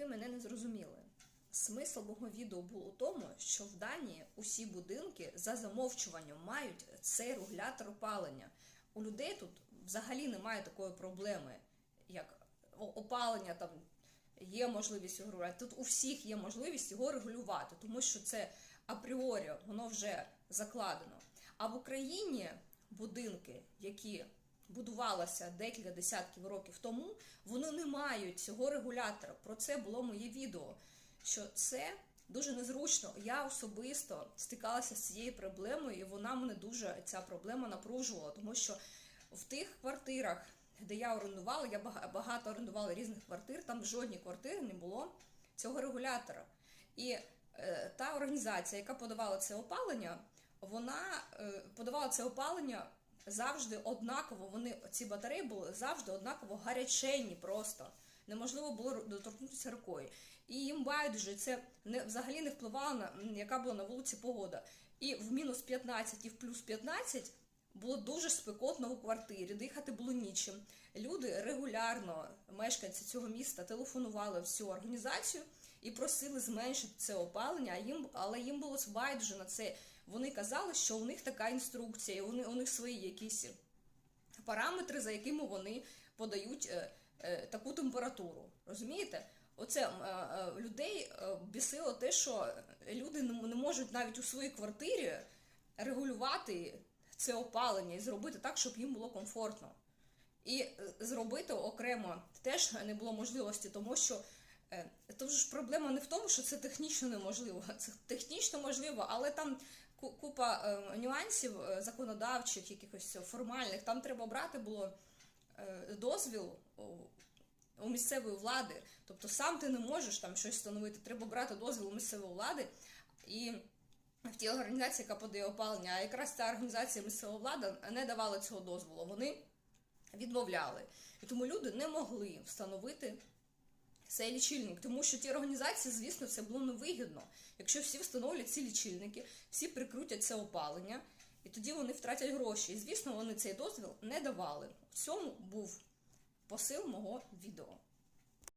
ви мене не зрозуміли. Смисл мого відео був у тому, що в Данії усі будинки за замовчуванням мають цей регулятор опалення. У людей тут взагалі немає такої проблеми, як опалення там є можливість його регулювати. Тут у всіх є можливість його регулювати, тому що це апріорі воно вже закладено. А в Україні будинки, які будувалися декілька десятків років тому, вони не мають цього регулятора. Про це було моє відео. Що це дуже незручно. Я особисто стикалася з цією проблемою, і вона мене дуже ця проблема напружувала, тому що в тих квартирах, де я орендувала, я багато орендувала різних квартир, там в жодній квартирі не було цього регулятора. І е, та організація, яка подавала це опалення, вона е, подавала це опалення завжди однаково. Вони ці батареї були завжди однаково гаряченні просто. Неможливо було доторкнутися рукою. І їм байдуже це не взагалі не впливало на яка була на вулиці погода. І в мінус 15, і в плюс 15 було дуже спекотно у квартирі, дихати було нічим. Люди регулярно, мешканці цього міста, телефонували в цю організацію і просили зменшити це опалення, але їм було байдуже на це. Вони казали, що у них така інструкція, вони, у них свої якісь параметри, за якими вони подають е, е, таку температуру. Розумієте? Оце е, е, людей е, бісило те, що люди не можуть навіть у своїй квартирі регулювати це опалення і зробити так, щоб їм було комфортно. І е, зробити окремо теж не було можливості, тому що е, тут ж проблема не в тому, що це технічно неможливо. Це технічно можливо, але там купа е, нюансів законодавчих, якихось формальних. Там треба брати було дозвіл у місцевої влади. Тобто сам ти не можеш там щось встановити. Треба брати дозвіл у місцевої влади і. В тій організації, яка подає опалення, а якраз ця організація місцева влада не давала цього дозволу. Вони відмовляли. І тому люди не могли встановити цей лічильник, тому що ті організації, звісно, це було невигідно. Якщо всі встановлять ці лічильники, всі прикрутять це опалення, і тоді вони втратять гроші. І звісно, вони цей дозвіл не давали. В цьому був посил мого відео.